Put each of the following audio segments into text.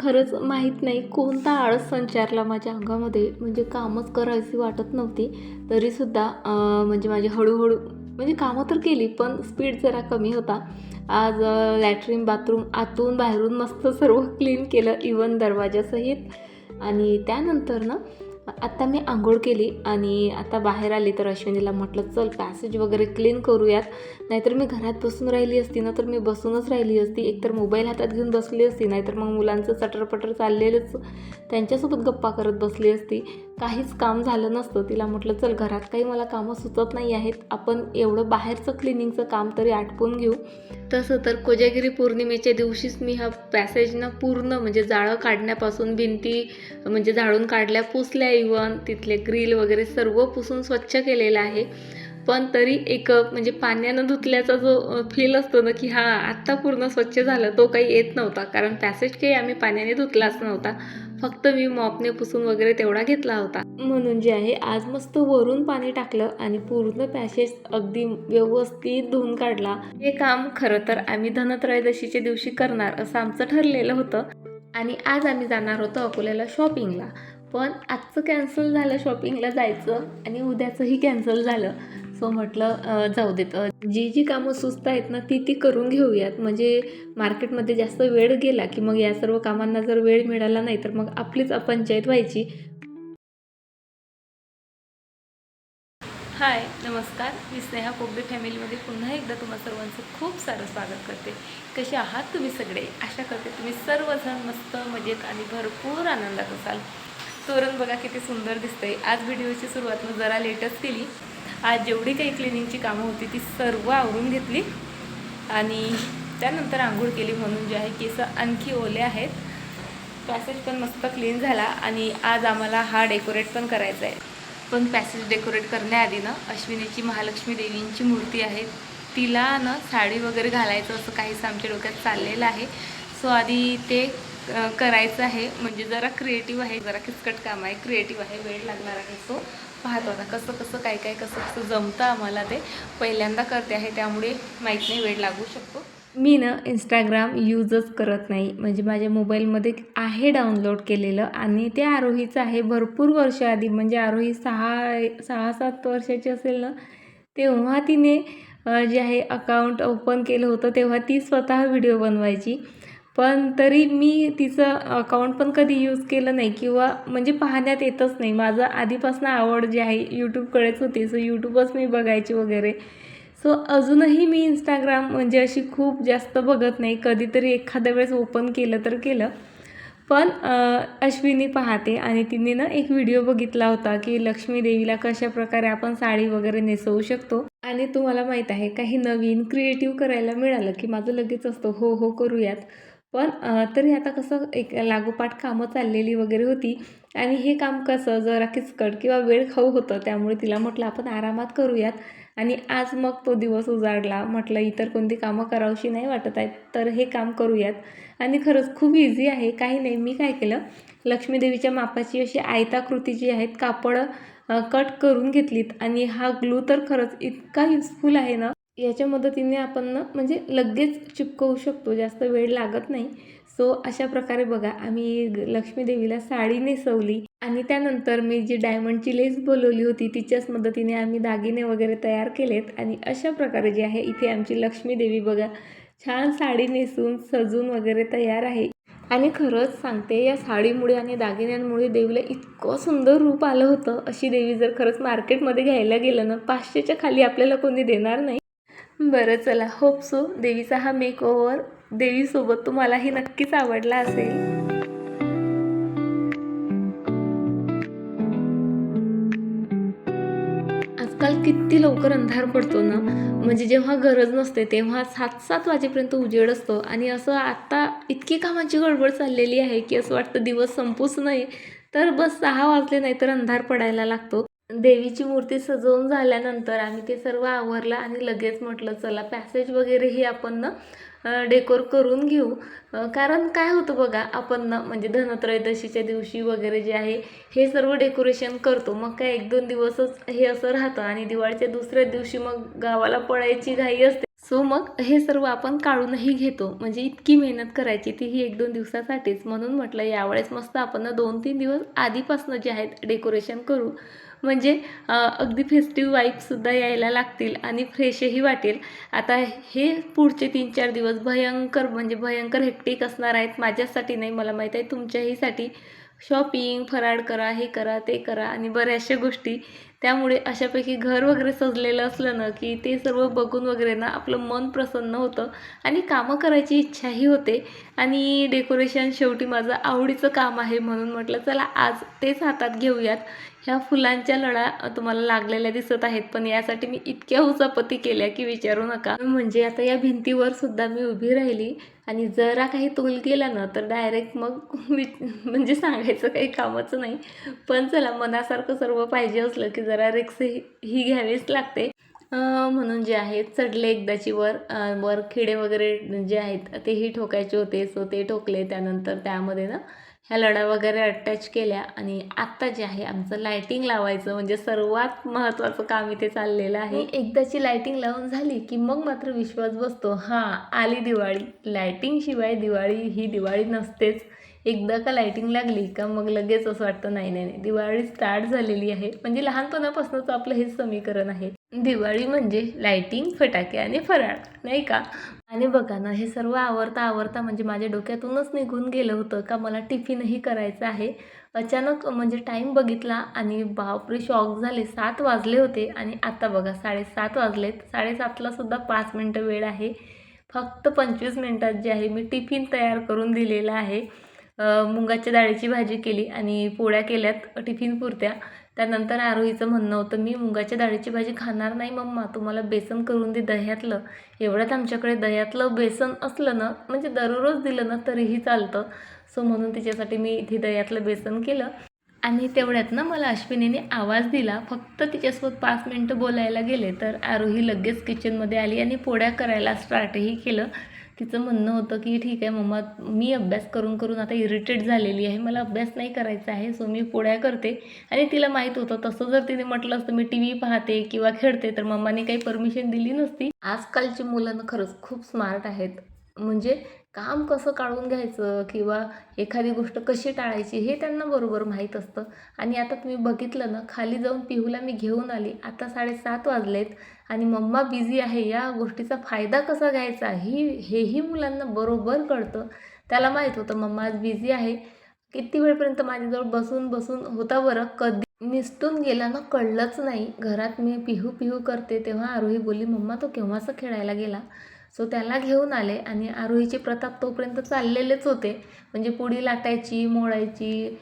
खरंच माहीत नाही कोणता आळस संचारला माझ्या अंगामध्ये. म्हणजे कामच करायची वाटत नव्हती. तरीसुद्धा म्हणजे माझी हळूहळू म्हणजे कामं तर केली पण स्पीड जरा कमी होता. आज लॅट्रिन बाथरूम आतून बाहेरून मस्त सर्व क्लीन केलं इवन दरवाजासहित. आणि त्यानंतर ना आत्ता मी आंघोळ केली आणि आता बाहेर आली तर अश्विनीला म्हटलं चल पॅसेज वगैरे क्लीन करूयात. नाहीतर मी घरात बसून राहिली असती ना तर मी बसूनच राहिली असती. एकतर मोबाईल हातात घेऊन बसली असती नाहीतर मग मुलांचं चटरपटर चाललेलंच त्यांच्यासोबत गप्पा करत बसली असती. काहीच काम झालं नसतं. तिला म्हटलं चल घरात काही मला कामं सुचत नाही आहेत. आपण एवढं बाहेरचं क्लिनिंगचं काम तरी आटपून घेऊ. तसं तर कोजागिरी पौर्णिमेच्या दिवशीच मी हा पॅसेजनं पूर्ण म्हणजे जाळं काढण्यापासून भिंती म्हणजे झाडून काढल्या पुसल्या इवन तिथले ग्रिल वगैरे सर्व पुसून स्वच्छ केलेलं आहे. पण तरी एक म्हणजे पाण्यानं धुतल्याचा जो फील असतो ना की हा आत्ता पूर्ण स्वच्छ झालं तो काही येत नव्हता. कारण पॅसेज काही आम्ही पाण्याने धुतलाच नव्हता. फक्त मी मॉपने पुसून वगैरे तेवढा घेतला होता. म्हणून जे आहे आज मस्त वरून पाणी टाकलं आणि पूर्ण पॅसेज अगदी व्यवस्थित धुवून काढला. हे काम खरं तर आम्ही धनत्रयोदशीच्या दिवशी करणार असं आमचं ठरलेलं होतं. आणि आज आम्ही जाणार होतो अकोल्याला शॉपिंगला पण आजचं कॅन्सल झालं शॉपिंगला जायचं आणि उद्याचंही कॅन्सल झालं. सो म्हटलं जाऊ देत. जी जी कामं सुस्त आहेत ना ती ती करून घेऊयात. म्हणजे मार्केटमध्ये जास्त वेळ गेला की मग या सर्व कामांना जर वेळ मिळाला नाही तर मग आपलीच पंचायत व्हायची. हाय नमस्कार. मी स्नेहा कोगदे फॅमिलीमध्ये पुन्हा एकदा तुम्हा सर्वांचं खूप सारं स्वागत करते. कसे आहात तुम्ही सगळे? आशा करते तुम्ही सर्वजण मस्त मजेत आणि भरपूर आनंदात असाल. तोरण बघा किती सुंदर दिसतंय. आज व्हिडिओची सुरुवात मी जरा लेटच केली. आज जेवढी काही क्लिनिंगची कामं होती ती सर्व आवरून घेतली. आणि त्यानंतर आंघोळ केली म्हणून जे आहे केस आणखी ओले आहेत. पॅसेज पण मस्त क्लीन झाला आणि आज आम्हाला हा डेकोरेट पण करायचा आहे. पण पॅसेज डेकोरेट करण्याआधी ना अश्विनीची महालक्ष्मी देवींची मूर्ती आहे. तिला ना साडी वगैरे घालायचं असं काहीसं आमच्या डोक्यात चाललेलं आहे. सो आधी ते करायचं आहे. म्हणजे जरा क्रिएटिव्ह आहे जरा किचकट काम आहे क्रिएटिव्ह आहे वेळ लागणार आहे सो पाहतो आता कसं कसं काय काय कसं कसं जमतं आम्हाला ते. पहिल्यांदा करते आहे त्यामुळे माहीत नाही वेळ लागू शकतो. मी ना इंस्टाग्राम यूजच करत नाही. म्हणजे माझ्या मोबाईलमध्ये आहे डाउनलोड केलेलं आणि ते आरोहीचं आहे. भरपूर वर्ष आधी म्हणजे आरोही सहा सहा सात वर्षाची असेल ना तेव्हा तिने जे आहे अकाउंट ओपन केलं होतं तेव्हा ती स्वतः व्हिडिओ बनवायची. पण तरी मी तिचं अकाउंट पण कधी यूज केलं नाही किंवा म्हणजे पाहण्यात येतच नाही. माझं आधीपासून आवड जी आहे यूट्यूबकडेच होती. सो यूट्यूबच मी बघायची वगैरे. सो अजूनही मी इंस्टाग्राम म्हणजे अशी खूप जास्त बघत नाही. कधीतरी एखाद्या वेळेस ओपन केलं तर केलं. पण अश्विनी पाहते आणि तिने ना एक व्हिडिओ बघितला होता की लक्ष्मी देवीला कशा प्रकारे आपण साडी वगैरे नेसवू शकतो. आणि तुम्हाला माहीत आहे काही नवीन क्रिएटिव्ह करायला मिळालं की माझं लगेच असतं हो हो करूयात. पण तरी आता कसं एक लागोपाठ कामं चाललेली वगैरे होती आणि हे काम कसं जरा किचकट किंवा वेळ खाऊ होतं त्यामुळे तिला म्हटलं आपण आरामात करूयात. आणि आज मग तो दिवस उजाडला. म्हटलं इतर कोणती कामं करावीशी नाही वाटत आहेत तर हे काम करूयात. आणि खरंच खूप इझी आहे. काही नाही मी काय केलं लक्ष्मीदेवीच्या मापाची अशी आयताकृती जी आहेत कापडं कट करून घेतलीत आणि हा ग्लू तर खरंच इतका युजफुल आहे ना. याच्या मदतीने आपण ना म्हणजे लगेच चिपकवू शकतो जास्त वेळ लागत नाही. सो अशा प्रकारे बघा आम्ही लक्ष्मी देवीला साडी नेसवली आणि त्यानंतर मी जी डायमंडची लेस बोलवली होती तिच्याच मदतीने आम्ही दागिने वगैरे तयार केलेत. आणि अशा प्रकारे जे आहे इथे आमची लक्ष्मी देवी बघा छान साडी नेसून सजून वगैरे तयार आहे. आणि खरंच सांगते या साडीमुळे आणि दागिन्यांमुळे देवीला इतकं सुंदर रूप आलं होतं. अशी देवी जर खरंच मार्केटमध्ये घ्यायला गेलं ना पाचशेच्या खाली आपल्याला कोणी देणार नाही. बरं चला. होप सो देवीचा हा मेक ओव्हर देवीसोबत तुम्हालाही नक्कीच आवडला असेल. आजकाल किती लवकर अंधार पडतो ना? म्हणजे जेव्हा गरज नसते तेव्हा सात सात वाजेपर्यंत उजेड असतो. आणि असं आत्ता इतकी कामाची गडबड चाललेली आहे की असं वाटतं दिवस संपूच नाही. तर बस सहा वाजले नाही तर अंधार पडायला लागतो. देवीची मूर्ती सजवून झाल्यानंतर आम्ही ते सर्व आवरलं आणि लगेच म्हटलं चला पॅसेज वगैरेही आपण ना डेकोर करून घेऊ. कारण काय होतं बघा आपण ना म्हणजे धनत्रयोदशीच्या दिवशी वगैरे जे आहे हे सर्व डेकोरेशन करतो. मग काय एक दोन दिवसच हे असं राहतं आणि दिवाळीच्या दुसऱ्या दिवशी मग गावाला पळायची घाई असते. सो मग हे सर्व आपण काढूनही घेतो. म्हणजे इतकी मेहनत करायची तीही एक दोन दिवसासाठीच. म्हणून म्हटलं यावेळेस मस्त आपण दोन तीन दिवस आधीपासून जे आहेत डेकोरेशन करू. म्हणजे अगदी फेस्टिव्ह वाईबसुद्धा यायला लागतील आणि फ्रेशही वाटेल. आता हे पुढचे तीन चार दिवस भयंकर म्हणजे भयंकर हेक्टिक असणार आहेत माझ्यासाठी नाही मला माहीत आहे तुमच्याहीसाठी. शॉपिंग फराळ करा हे करा ते करा आणि बऱ्याचशा गोष्टी त्यामुळे अशापैकी घर वगैरे सजलेलं असलं ना की ते सर्व बघून वगैरे ना आपलं मन प्रसन्न होतं आणि कामं करायची इच्छाही होते. आणि डेकोरेशन शेवटी माझं आवडीचं काम आहे म्हणून म्हटलं चला आज तेच हातात घेऊयात. ह्या फुलांच्या लढा तुम्हाला लागलेल्या दिसत आहेत पण यासाठी मी इतक्या उचापती केल्या की विचारू नका. म्हणजे आता या भिंतीवर सुद्धा मी उभी राहिली. आणि जरा काही तोल गेला ना तर डायरेक्ट मग वि म्हणजे सांगायचं काही कामच नाही. पण चला मनासारखं सर्व पाहिजे असलं की जरा रिक्स ही ही घ्यावीच लागते. म्हणून जे आहे चढले एकदाची वर वर खिडे वगैरे जे आहेत तेही ठोकायचे होते. सो ते ठोकले त्यानंतर त्यामध्ये ना ह्या लढा वगैरे अटॅच केल्या आणि आत्ता जे आहे आमचं लायटिंग लावायचं म्हणजे सर्वात महत्त्वाचं काम इथे चाललेलं आहे. एकदाची लायटिंग लावून झाली की मग मात्र विश्वास बसतो. हां आली दिवाळी. लायटिंगशिवाय दिवाळी ही दिवाळी नसतेच. एकदा का लायटिंग लागली का मग लगेच असं वाटतं नाही नाही नाही दिवाळी स्टार्ट झालेली आहे. म्हणजे लहानपणापासूनच आपलं हेच समीकरण आहे. दिवाळी म्हणजे लायटिंग फटाके आणि फराळ नाही का? आणि बघा ना हे सर्व आवरता आवरता म्हणजे माझ्या डोक्यातूनच निघून गेलं होतं का मला टिफिनही करायचं आहे. अचानक म्हणजे टाईम बघितला आणि बापरे शॉक झाले. सात वाजले होते आणि आता बघा साडेसात वाजलेत. साडेसातला सुद्धा पाच मिनटं वेळ आहे. फक्त पंचवीस मिनटात जे आहे मी टिफिन तयार करून दिलेला आहे. मुंगाच्या मुगाच्या डाळीची भाजी केली आणि पोळ्या केल्यात टिफिन पुरत्या. त्यानंतर आरोहीचं म्हणणं होतं मी मुगाच्या डाळीची भाजी खाणार नाही मम्मा तुम्हाला बेसन करून दे दह्यातलं. एवढ्यात आमच्याकडे दह्यातलं बेसन असलं ना म्हणजे दररोज दिलं ना तरीही चालतं. सो म्हणून तिच्यासाठी मी इथे दह्यातलं बेसन केलं. आणि तेवढ्यात ना मला अश्विनीने आवाज दिला फक्त तिच्यासोबत पाच मिनटं बोलायला गेले तर आरोही लगेच किचनमध्ये आली आणि पोळ्या करायला स्टार्टही केलं. तिचं म्हणणं होतं की ठीक आहे मम्मा मी अभ्यास करून करून आता इरिटेट झालेली आहे. मला अभ्यास नाही करायचा आहे सो मी पोळ्या करते. आणि तिला माहीत होतं तसं जर तिने म्हटलं असतं मी टी व्ही पाहते किंवा खेळते तर मम्माने काही परमिशन दिली नसती. आजकालची मुलं ना खरंच खूप स्मार्ट आहेत. म्हणजे काम कसं काढून घ्यायचं किंवा एखादी गोष्ट कशी टाळायची हे त्यांना बरोबर माहीत असतं. आणि आता तुम्ही बघितलं ना खाली जाऊन पिहूला मी घेऊन आली. आता साडेसात वाजलेत. आणि मम्मा बिझी आहे या गोष्टीचा फायदा कसा घ्यायचा ही हेही मुलांना बरोबर कळतं. त्याला माहीत होतं मम्मा आज बिझी आहे. किती वेळपर्यंत माझ्याजवळ बसून बसून होता बरं? कधी निसटून गेला ना कळलंच नाही. घरात मी पिहू पिहू करते तेव्हा आरोही बोलली मम्मा तो केव्हाचा खेळायला गेला? सो त्याला घेऊन आले आणि आरोहीचे प्रताप तोपर्यंत चाललेलेच होते. म्हणजे पुडी लाटायची मोडायची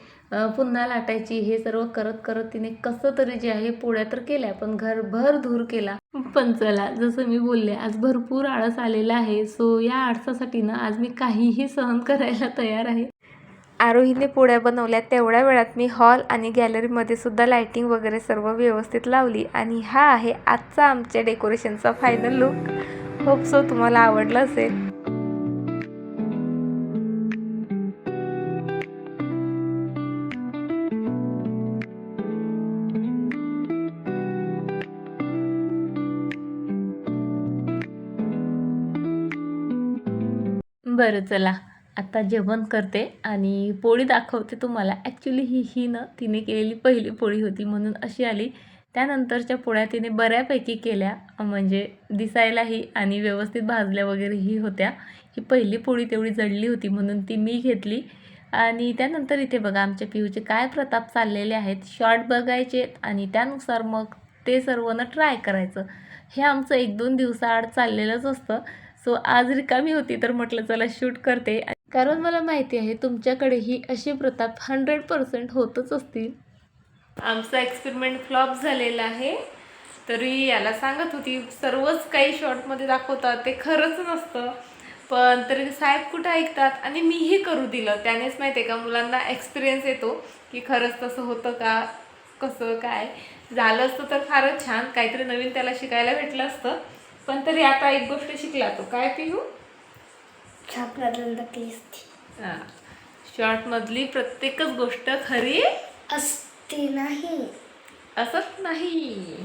पुन्हा लाटायची हे सर्व करत करत तिने कसं तरी जे आहे पोळ्या तर केल्या पण घरभर धूर केला. पण चला जसं मी बोलले आज भरपूर आळस आलेला आहे. सो या आळसासाठी ना आज मी काहीही सहन करायला तयार आहे. आरोहीने पोळ्या बनवल्या तेवढ्या वेळात मी हॉल आणि गॅलरीमध्ये सुद्धा लायटिंग वगैरे सर्व व्यवस्थित लावली. आणि हा आहे आजचा आमच्या डेकोरेशनचा फायनल लुक होप सो तुम्हाला आवडला असेल. बरं चला. आता जेवण करते आणि पोळी दाखवते तुम्हाला. ॲक्च्युली ही ही ना तिने केलेली पहिली पोळी होती म्हणून अशी आली. त्यानंतरच्या पोळ्या तिने बऱ्यापैकी केल्या. म्हणजे दिसायलाही आणि व्यवस्थित भाजल्या वगैरेही होत्या. ही पहिली पोळी तेवढी जळली होती म्हणून ती मी घेतली. आणि त्यानंतर इथे बघा आमच्या पिऊचे काय प्रताप चाललेले आहेत. शॉर्ट बघायचे आणि त्यानुसार मग ते सर्व ट्राय करायचं. हे आमचं एक दोन दिवसाआड चाललेलंच असतं. सो आज रिकामी होती तर म्हटलं चला शूट करते. कारण मला माहिती आहे तुमच्याकडेही असे प्रताप हंड्रेड पर्सेंट होतच असतील. आमचा एक्सपेरिमेंट फ्लॉप झालेला आहे. तरी याला सांगत होती सर्वच काही शॉर्टमध्ये दाखवतात ते खरंच नसतं. पण तरी साहेब कुठं ऐकतात? आणि मीही करू दिलं. त्यानेच माहिती आहे का मुलांना एक्सपिरियन्स येतो की खरंच तसं होतं का कसं काय? झालं असतं तर फारच छान. काहीतरी नवीन त्याला शिकायला भेटलं असतं. पण तरी आता एक गोष्ट शिकला तो. काय पिहू हां? शॉर्टमधली प्रत्येकच गोष्ट खरी असते नाही. असत नाही.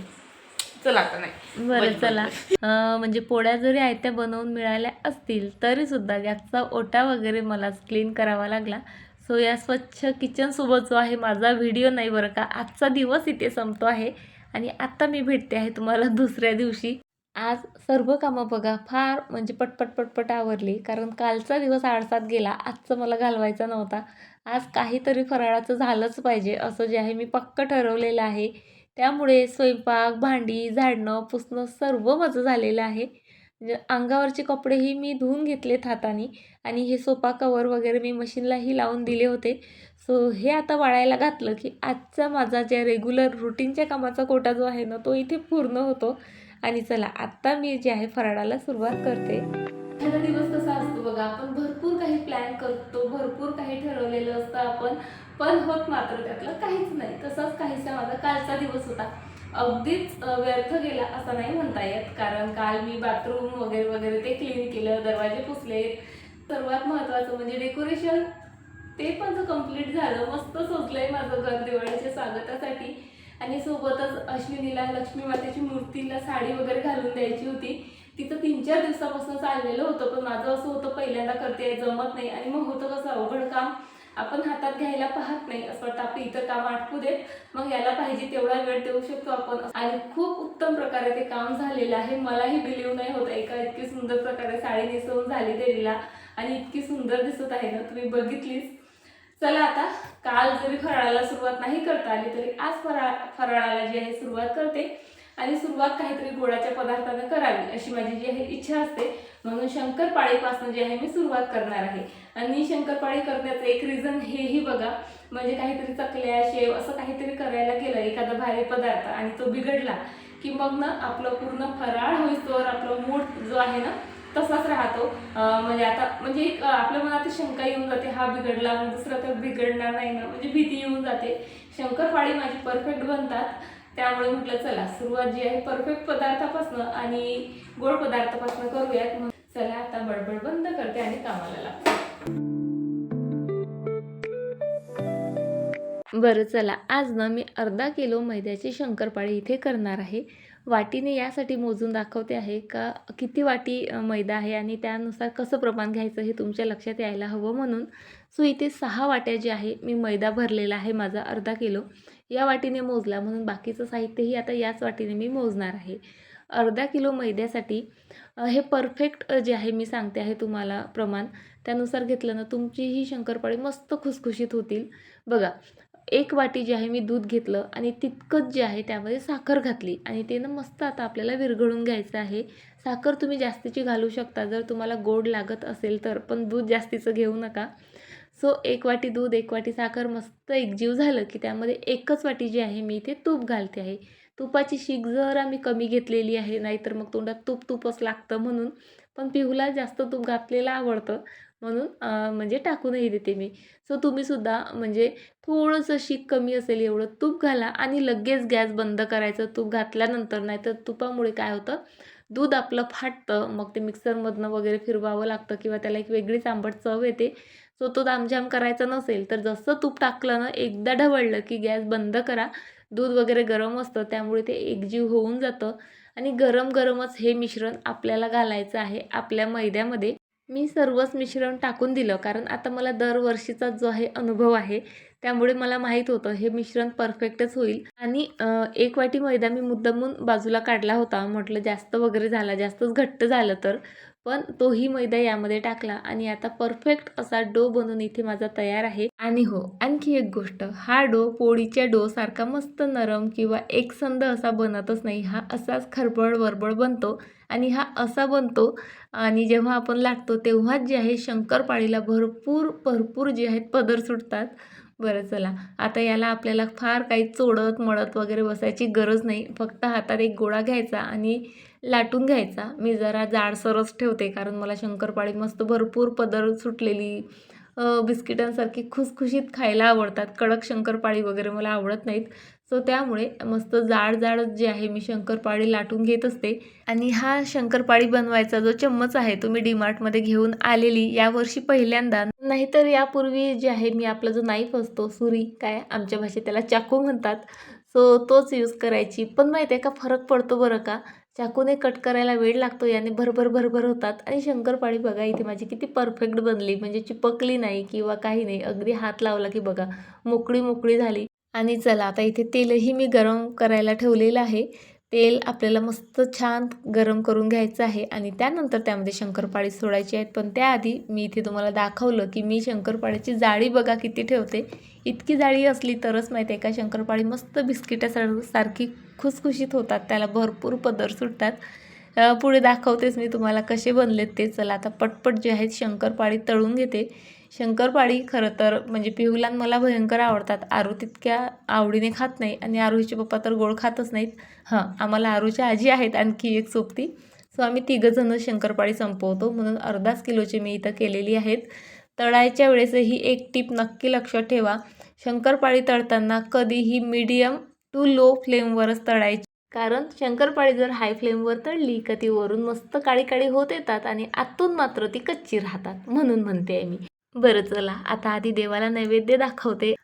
चला आता नाही. बरं चला. अं, म्हणजे पोळ्या जरी आयत्या बनवून मिळाल्या असतील तरी सुद्धा गॅसचा ओटा वगैरे मला क्लीन करावा लागला. सो या स्वच्छ किचनसोबत जो आहे माझा व्हिडिओ नाही बरं का आजचा दिवस इथे संपतो आहे. आणि आत्ता मी भेटते आहे तुम्हाला दुसऱ्या दिवशी. आज सर्व कामं बघा फार म्हणजे पटपट पटपट आवरली. कारण कालचा दिवस आळसात गेला आजचं मला घालवायचा नव्हता. आज काहीतरी फराळाचं झालंच पाहिजे असं जे आहे मी पक्क ठरवलेलं आहे. त्यामुळे स्वयंपाक भांडी झाडणं पुसणं सर्व माझं झालेलं आहे. म्हणजे अंगावरचे कपडेही मी धुवून घेतलेत हाताने आणि हे सोपा कवर वगैरे मी मशीनलाही लावून दिले होते. सो हे आता वाळायला घातलं की आजचा माझा ज्या रेग्युलर रुटीनच्या कामाचा कोटा जो आहे ना तो इथे पूर्ण होतो. आणि चला आत्ता मी जे आहे फराळाला सुरुवात करते. एखादा दिवस कसा असतो बघा आपण भरपूर काही प्लॅन करतो भरपूर काही ठरवलेलं असतं आपण पण होत मात्र त्यातलं काहीच नाही. तसाच काहीसा माझा कालचा दिवस होता. अगदीच व्यर्थ गेला असं नाही म्हणता येत कारण काल मी बाथरूम वगैरे वगैरे ते क्लीन केलं दरवाजे पुसले. सर्वात महत्त्वाचं म्हणजे डेकोरेशन ते पण जो कंप्लीट झालं. मस्त सोचलंय माझं घर दिवाळीच्या स्वागतासाठी. आणि सोबतच अश्विनीला लक्ष्मी मातेची मूर्तीला साडी वगैरे घालून द्यायची होती. तिचं तीन चार दिवसापासून चाललेलं होतं पण माझं असं होतं पहिल्यांदा करते जमत नाही. आणि मग होतं कसं अवघड काम. आपण हातात घ्यायला पाहत नाही असं वाटतं आपली इतर काम आटपू देत. मग याला पाहिजे तेवढा वेळ देऊ शकतो आपण. आणि खूप उत्तम प्रकारे ते काम झालेलं आहे. मलाही बिलीव नाही होत एका इतकी सुंदर प्रकारे साडी नेसवून झाली देवीला. आणि इतकी सुंदर दिसत आहे ना तुम्ही बघितलीच. चला आता काल जरी फराळाला सुरुवात नाही करता आली तरी आज फराळ फराळाला जी आहे सुरुवात करते. आणि सुरुवात काहीतरी गोडाच्या पदार्थानं करावी अशी माझी जी आहे इच्छा असते. म्हणून शंकरपाळीपासून जी आहे मी सुरुवात करणार आहे. आणि शंकरपाळी करण्याचं एक रिझन हेही बघा. म्हणजे काहीतरी चकल्या शेव असं काहीतरी करायला गेलं एखादा भारी पदार्थ आणि तो बिघडला की मग ना आपलं पूर्ण फराळ होईस्तोवर आपलं मूड जो आहे ना तसाच राहतो. म्हणजे आता म्हणजे एक आपल्या मनात शंका येऊन जाते हा बिघडला मग दुसरा तर बिघडणार नाही ना म्हणजे भीती येऊन जाते. शंकरपाळी माझी परफेक्ट बनतात. त्यामुळे म्हटलं चला सुरुवात जी आहे परफेक्ट पदार्थापासून आणि गोड पदार्थापासून करूयात. मग चला आता बडबड बंद करते आणि कामाला लागते. बरं चला आज ना मी अर्धा किलो मैद्याची शंकरपाळी इथे करणार आहे. वाटीने यासाठी मोजून दाखवते आहे का? किती वाटी मैदा आहे आणि त्यानुसार कसं प्रमाण घ्यायचं हे तुमच्या लक्षात यायला हवं म्हणून सो इथे सहा वाट्या जे आहे मी मैदा भरलेला आहे माझा अर्धा किलो. या वाटीने मोजला म्हणून बाकीचं साहित्यही आता याच वाटीने मी मोजणार आहे. अर्धा किलो मैद्यासाठी हे परफेक्ट जे आहे मी सांगते आहे तुम्हाला प्रमाण. त्यानुसार घेतलं ना तुमची ही शंकरपाळी मस्त खुसखुशीत होतील. बघा एक वाटी जे आहे मी दूध घेतलं आणि तितकंच जे आहे त्यामध्ये साखर घातली. आणि ते ना मस्त आता आपल्याला विरघळून घ्यायचं आहे. साखर तुम्ही जास्तीची घालू शकता. जर तुम्हाला गोड लागत असेल तर पण दूध जास्तीचं घेऊ नका. सो एक वाटी दूध एक वाटी साखर मस्त एकजीव झालं की त्यामध्ये एकच वाटी जी आहे मी इथे तूप घालते आहे. तुपाची शीक जरा मी कमी घेतलेली आहे नाहीतर मग तोंडात तूप तूपच लागतं म्हणून. पण पिहूला जास्त तूप घातलेलं आवडतं. म्हणून म्हणजे टाकूनही देते मी. सो तुम्हीसुद्धा म्हणजे थोडंसं शीक कमी असेल एवढं तूप घाला आणि लगेच गॅस बंद करायचं. तूप घातल्यानंतर नाही तर तुपामुळे काय होतं? दूध आपलं फाटतं मग ते मिक्सरमधनं वगैरे फिरवावं लागतं किंवा त्याला एक वेगळीच आंबट चव येते. सो तो दामझाम करायचा नसेल तर जसं तूप टाकलं ना एकदा ढवळलं की गॅस बंद करा. दूध वगैरे गरम असतं त्यामुळे ते एकजीव होऊन जातं. आणि गरम गरमच हे मिश्रण आपल्याला घालायचं आहे आपल्या मैद्यामध्ये. मी सर्वच मिश्रण टाकून दिलं. कारण आता मला दरवर्षीचा जो आहे अनुभव आहे त्यामुळे मला माहीत होतं हे मिश्रण परफेक्टच होईल. आणि एक वाटी मैदा मी मुद्दामून बाजूला काढला होता. म्हटलं जास्त वगैरे झाला जास्तच घट्ट झालं तर. पण तोही मैदा यामध्ये टाकला आणि आता परफेक्ट असा डो बनून इथे माझा तयार आहे. आणि हो आणखी एक गोष्ट हा डो पोळीच्या डो सारखा मस्त नरम किंवा एकसंध असा बनतच नाही. हा असाच खरबड वरबड बनतो आणि हा असा बनतो आणि जेव्हा आपण लाटतो तेव्हाच जे आहे शंकरपाळीला भरपूर भरपूर जे आहेत पदर सुटतात. बरं चला. आता याला आपल्याला फार काही चोडत मळत वगैरे बसायची गरज नाही. फक्त हातात एक गोळा घ्यायचा आणि लाटून घ्यायचा. मी जरा जाडसरच ठेवते कारण मला शंकरपाळी मस्त भरपूर पदर सुटलेली. बिस्किटांसारखी खुसखुशीत खायला आवडतात. कडक शंकरपाळी वगैरे मला आवडत नाहीत. सो त्यामुळे मस्त जाड जाड जे आहे मी शंकरपाळी लाटून घेत असते. आणि हा शंकरपाळी बनवायचा जो चम्मच आहे तो मी डीमार्टमध्ये घेऊन आलेली यावर्षी पहिल्यांदा. नाहीतर यापूर्वी जे आहे मी आपला जो नाईफ असतो सुरी काय आमच्या भाषेत त्याला चाकू म्हणतात. सो तोच यूज करायची. पण माहिती आहे का फरक पडतो बरं का? चाकूने कट करायला वेळ लागतो याने भरभर भरभर होतात. आणि शंकरपाळी बघा इथे माझी किती परफेक्ट बनली. म्हणजे चिपकली नाही किंवा काही नाही. अगदी हात लावला की बघा मोकळी मोकळी झाली. आणि चला आता इथे तेलही मी गरम करायला ठेवलेलं आहे. तेल आपल्याला मस्त छान गरम करून घ्यायचं आहे. आणि त्यानंतर त्यामध्ये शंकरपाळी सोडायची आहेत. पण त्याआधी मी इथे तुम्हाला दाखवलं की मी शंकरपाळीची जाळी बघा किती ठेवते. इतकी जाळी असली तरच माहिती आहे का शंकरपाळी मस्त बिस्किटासार सारखी खुसखुशीत होतात त्याला भरपूर पदर सुटतात. पुढे दाखवतेच मी तुम्हाला कसे बनलेत ते. चला आता पटपट जे आहेत शंकरपाळी तळून घेते. शंकरपाळी खरं तर म्हणजे पिहुलान मला भयंकर आवडतात. आरू तितक्या आवडीने खात नाही आणि आरूचे पप्पा तर गोड खातच नाहीत. हां आम्हाला आरूची आजी आहेत आणखी एक सोबती. सो आम्ही तिघंजणं शंकरपाळी संपवतो. म्हणून अर्धाच किलोची मी इथं केलेली आहेत. तळायच्या वेळेसही एक टीप नक्की लक्षात ठेवा. शंकरपाळी तळताना कधीही मीडियम टू लो फ्लेमवरच तळायची. कारण शंकरपाळी जर हाय फ्लेमवर तळली का ती वरून मस्त काळी काळी होत येतात आणि आतून मात्र ती कच्ची राहतात म्हणून म्हणते आहे मी. बरं चला आता आधी देवाला नैवेद्य दाखवते.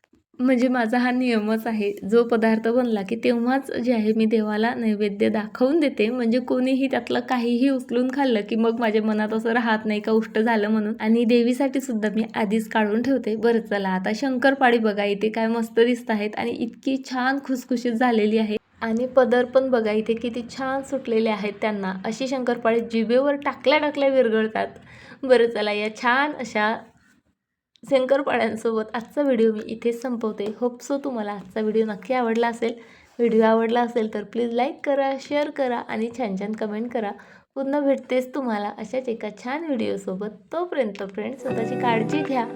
म्हणजे माझा हा नियमच आहे जो पदार्थ बनला की तेव्हाच जे आहे मी देवाला नैवेद्य दाखवून देते. म्हणजे कोणीही त्यातलं काहीही उचलून खाल्लं की मग माझ्या मनात असं राहत नाही का उष्ट झालं म्हणून. आणि देवीसाठी सुद्धा मी आधीच काढून ठेवते. बरं चला आता शंकरपाळी बघा इथे काय मस्त दिसत आहेत आणि इतकी छान खुसखुशीत झालेली आहे. आणि पदर पण बघा इथे किती छान सुटलेले आहेत त्यांना. अशी शंकरपाळी जिभेवर टाकल्या टाकल्या विरघळतात. बरं चला या छान अशा शंकरपाळ्यांसोबत आजचा व्हिडिओ मी इथेच संपवते. होप सो तुम्हाला आजचा व्हिडिओ नक्की आवडला असेल. व्हिडिओ आवडला असेल तर प्लीज लाईक करा शेअर करा आणि छान छान कमेंट करा. पुन्हा भेटतेच तुम्हाला अशाच एका छान व्हिडिओसोबत. तोपर्यंत फ्रेंड स्वतःची काळजी घ्या.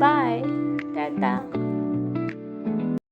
बाय. टाटा.